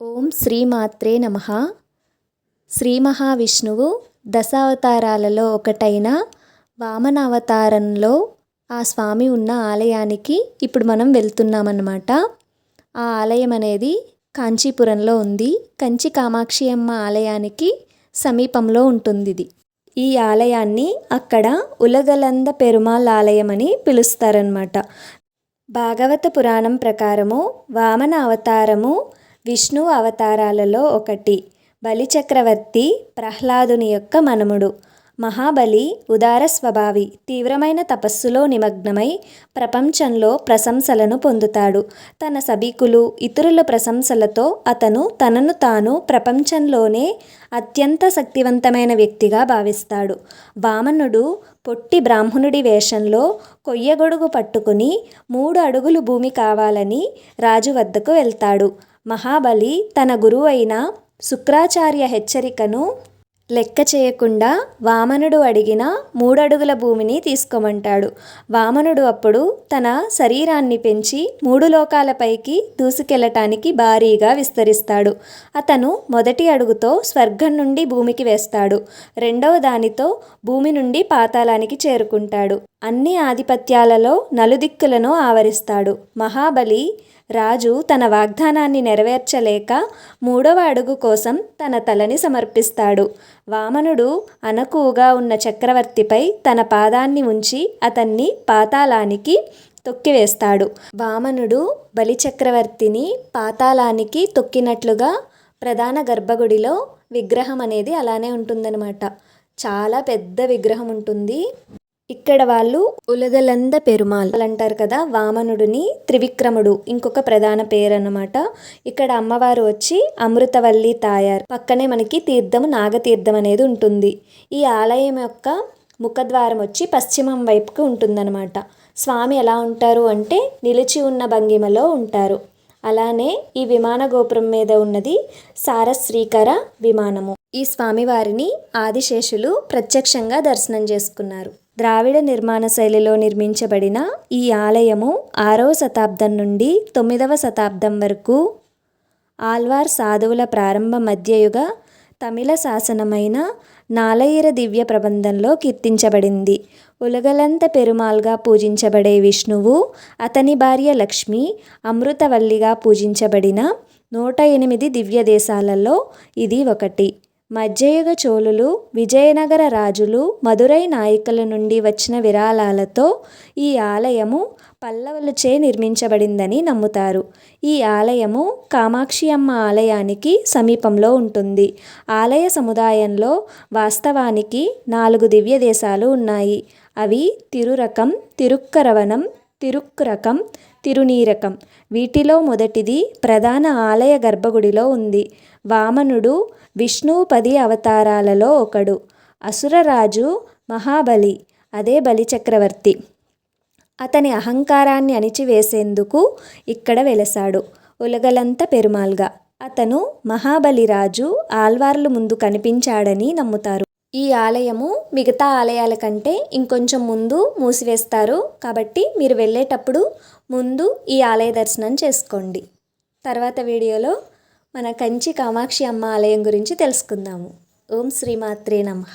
ఓం శ్రీమాత్రే నమ. శ్రీ మహావిష్ణువు దశావతారాలలో ఒకటైన వామన అవతారంలో ఆ స్వామి ఉన్న ఆలయానికి ఇప్పుడు మనం వెళ్తున్నామన్నమాట. ఆ ఆలయం అనేది కాంచీపురంలో ఉంది. కంచి కామాక్షి అమ్మ ఆలయానికి సమీపంలో ఉంటుంది ఇది ఈ ఆలయాన్ని అక్కడ ఉలగలంద పెరుమాళ్ ఆలయం అని పిలుస్తారనమాట భాగవత పురాణం ప్రకారము వామన అవతారము విష్ణు అవతారాలలో ఒకటి. బలిచక్రవర్తి ప్రహ్లాదుని యొక్క మనముడు. మహాబలి ఉదార స్వభావి తీవ్రమైన తపస్సులో నిమగ్నమై ప్రపంచంలో ప్రశంసలను పొందుతాడు. తన సభికులు ఇతరుల ప్రశంసలతో అతను తనను తాను ప్రపంచంలోనే అత్యంత శక్తివంతమైన వ్యక్తిగా భావిస్తాడు. వామనుడు పొట్టి బ్రాహ్మణుడి వేషంలో కొయ్యగొడుగు పట్టుకుని మూడు అడుగులు భూమి కావాలని రాజు వద్దకు వెళ్తాడు. మహాబలి తన గురువైన శుక్రాచార్య హెచ్చరికను లెక్క చేయకుండా వామనుడు అడిగిన మూడడుగుల భూమిని తీసుకోమంటాడు. వామనుడు అప్పుడు తన శరీరాన్ని పెంచి మూడు లోకాలపైకి దూసుకెళ్ళటానికి భారీగా విస్తరిస్తాడు. అతను మొదటి అడుగుతో స్వర్గం నుండి భూమికి వేస్తాడు. రెండవ దానితో భూమి నుండి పాతాళానికి చేరుకుంటాడు. అన్ని ఆధిపత్యాలలో నలుదిక్కులను ఆవరిస్తాడు. మహాబలి రాజు తన వాగ్దానాన్ని నెరవేర్చలేక మూడవ అడుగు కోసం తన తలని సమర్పిస్తాడు. వామనుడు అనకువగా ఉన్న చక్రవర్తిపై తన పాదాన్ని ఉంచి అతన్ని పాతాళానికి తొక్కివేస్తాడు. వామనుడు బలిచక్రవర్తిని పాతాళానికి తొక్కినట్లుగా ప్రధాన గర్భగుడిలో విగ్రహం అనేది అలానే ఉంటుందన్నమాట. చాలా పెద్ద విగ్రహం ఉంటుంది. ఇక్కడ వాళ్ళు ఉలగలంద పెరుమాల్ అంటారు కదా వామనుడిని త్రివిక్రముడు ఇంకొక ప్రధాన పేరు అన్నమాట ఇక్కడ అమ్మవారు వచ్చి అమృతవల్లి తాయారు. పక్కనే మనకి తీర్థం నాగతీర్థం అనేది ఉంటుంది. ఈ ఆలయం యొక్క ముఖద్వారం వచ్చి పశ్చిమం వైపుకు ఉంటుందన్నమాట. స్వామి ఎలా ఉంటారు అంటే నిలిచి ఉన్న భంగిమలో ఉంటారు. అలానే ఈ విమాన గోపురం మీద ఉన్నది సారశ్రీకర విమానము. ఈ స్వామివారిని ఆదిశేషులు ప్రత్యక్షంగా దర్శనం చేసుకున్నారు. ద్రావిడ నిర్మాణ శైలిలో నిర్మించబడిన ఈ ఆలయము ఆరవ శతాబ్దం నుండి తొమ్మిదవ శతాబ్దం వరకు ఆల్వార్ సాధువుల ప్రారంభ మధ్యయుగ తమిళ శాసనమైన నాలయిర దివ్య ప్రబంధంలో కీర్తించబడింది. ఉలగలంత పెరుమాల్గా పూజించబడే విష్ణువు అతని భార్య లక్ష్మి అమృతవల్లిగా పూజించబడిన నూట ఎనిమిది దివ్య దేశాలలో ఇది ఒకటి. మధ్యయుగ చోళులు విజయనగర రాజులు మదురై నాయకుల నుండి వచ్చిన విరాళాలతో ఈ ఆలయము పల్లవులచే నిర్మించబడిందని నమ్ముతారు. ఈ ఆలయము కామాక్షి అమ్మ ఆలయానికి సమీపంలో ఉంటుంది. ఆలయ సముదాయంలో వాస్తవానికి నాలుగు దివ్య దేశాలు ఉన్నాయి. అవి తిరురకం తిరుక్కరవనం తిరుక్కురకం తిరునీరకం. వీటిలో మొదటిది ప్రధాన ఆలయ గర్భగుడిలో ఉంది. వామనుడు విష్ణువు పది అవతారాలలో ఒకడు. అసురరాజు మహాబలి అదే బలిచక్రవర్తి అతని అహంకారాన్ని అణిచివేసేందుకు ఇక్కడ వెలసాడు. ఉలగలంత పెరుమాల్గా. అతను మహాబలిరాజు ఆల్వార్లు ముందు కనిపించాడని నమ్ముతారు. ఈ ఆలయము మిగతా ఆలయాల కంటే ఇంకొంచెం ముందు మూసివేస్తారు. కాబట్టి మీరు వెళ్ళేటప్పుడు ముందు ఈ ఆలయ దర్శనం చేసుకోండి. తర్వాత వీడియోలో మన కంచి కామాక్షి అమ్మ ఆలయం గురించి తెలుసుకుందాము. ఓం శ్రీమాత్రే నమః.